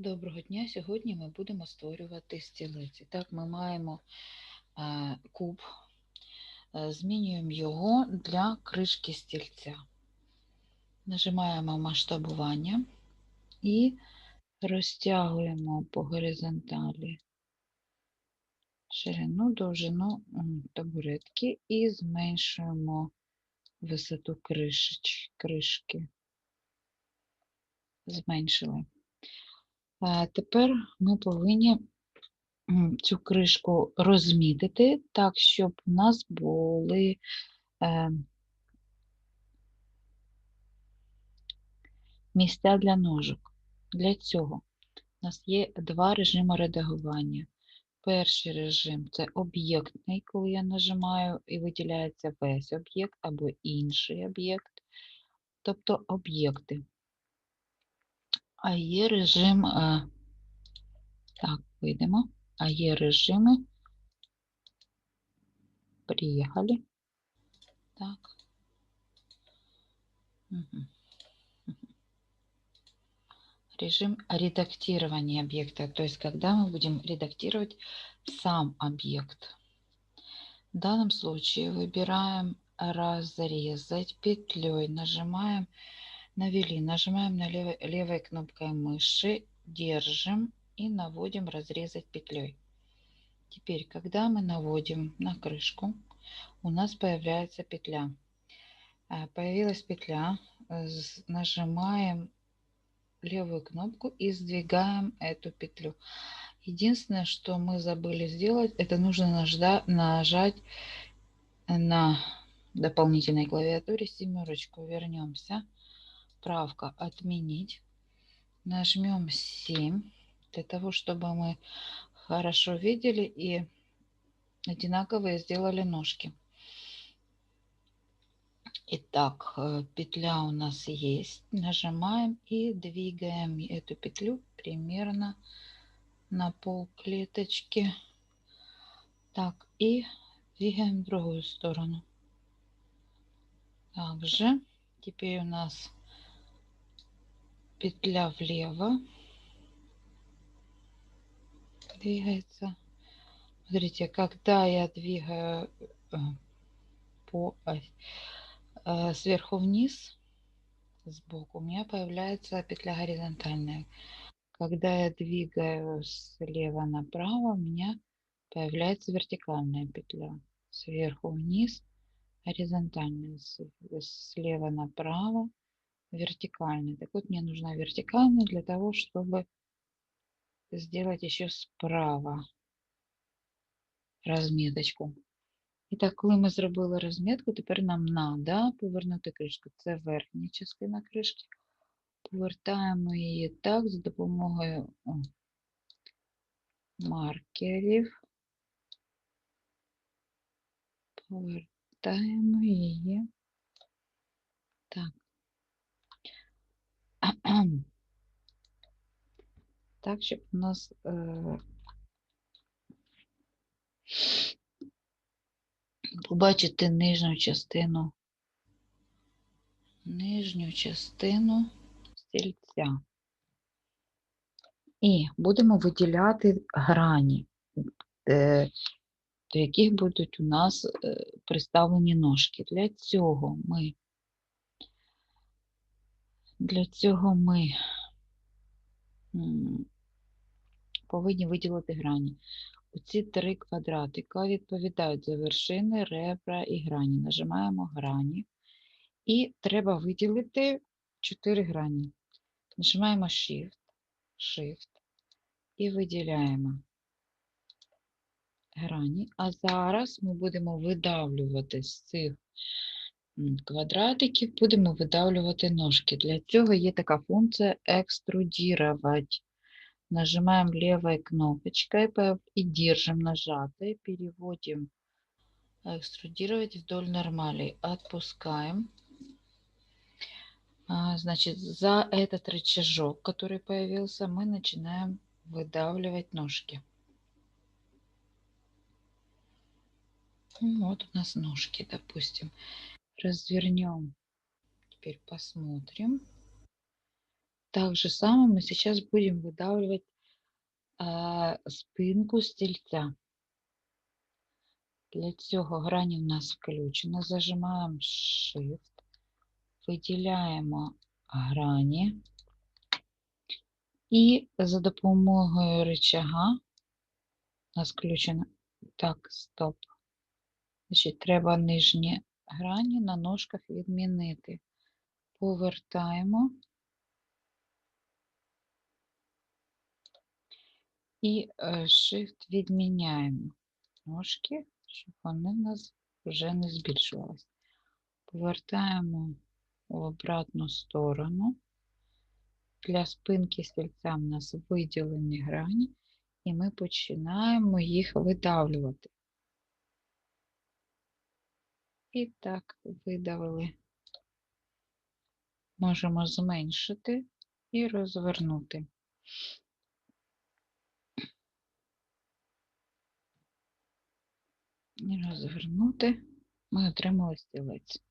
Доброго дня! Сьогодні ми будемо створювати стілиці. Так, ми маємо е, куб, е, змінюємо його для кришки стільця. Нажимаємо масштабування і розтягуємо по горизонталі ширину, довжину табуретки і зменшуємо висоту кришки. Зменшили. Тепер ми повинні цю кришку розмітити так, щоб у нас були е, місця для ножок. Для цього у нас є два режими редагування. Перший режим це об'єктний, коли я нажимаю і виділяється весь об'єкт або інший об'єкт, тобто об'єкти. А є режим, е, так, вийдемо, а є режими. Приїхали. Так. Угу. Режим редактирования объекта, то есть когда мы будем редактировать сам объект. В данном случае выбираем разрезать петлей, нажимаем Навели, нажимаем на левой, левой кнопкой мыши, держим и наводим разрезать петлей. Теперь, когда мы наводим на крышку, у нас появляется петля. А, появилась петля, нажимаем левую кнопку и сдвигаем эту петлю. Единственное, что мы забыли сделать, это нужно нажать на дополнительной клавиатуре семерочку. Вернемся правка «Отменить». Нажмем 7 для того, чтобы мы хорошо видели и одинаковые сделали ножки. Итак, э, петля у нас есть. Нажимаем и двигаем эту петлю примерно на пол клеточки. Так, и двигаем в другую сторону. Также теперь у нас петля влево двигается. Смотрите, когда я двигаю э, по э, сверху вниз, сбоку, у меня появляется петля горизонтальная. Когда я двигаю слева направо, у меня появляется вертикальная петля. Сверху вниз, горизонтальная, слева направо, вертикальный. Так вот, мне нужна вертикальная для того, чтобы сделать еще справа розміточку. І так, коли ми зробили розмітку, тепер нам треба повернути кришку. Це верхня частина кришки. Повертаємо її так за допомогою маркерів. Повертаємо її. Так, так, щоб у нас е, побачити нижню частину, нижню частину стільця. І будемо виділяти грані, е, до яких будуть у нас е, приставлені ножки. Для цього ми для цього ми повинні виділити грані. Оці три квадратика відповідають за вершини, ребра і грані. Нажимаємо грані. І треба виділити 4 грані. Нажимаємо Shift, Shift і виділяємо грані. А зараз ми будемо видавлювати з цих квадратиків будемо видавлювати ножки. Для цього є така функція «Экструдировать». Нажимаем левой кнопочкой и держим нажатой, переводим экструдировать вдоль нормали, отпускаем. Значит, за этот рычажок, который появился, мы начинаем выдавливать ножки. Вот у нас ножки, допустим развернем. Теперь посмотрим. Так же само мы сейчас будем выдавливать е, спинку стільця. Для цього грані в нас включена. Зажимаємо Shift, виділяємо грані і за допомогою рычага у нас включено. Так, стоп. Значить, треба нижні грані на ножках відмінити. Повертаємо. І е, Shift відміняємо ножки, щоб вони в нас вже не збільшувалися. Повертаємо в обратну сторону. Для спинки стільця в нас виділені грані, і ми починаємо їх видавлювати. І так, видавили. Можемо зменшити і розвернути. І розвернути. Ми отримали стілець.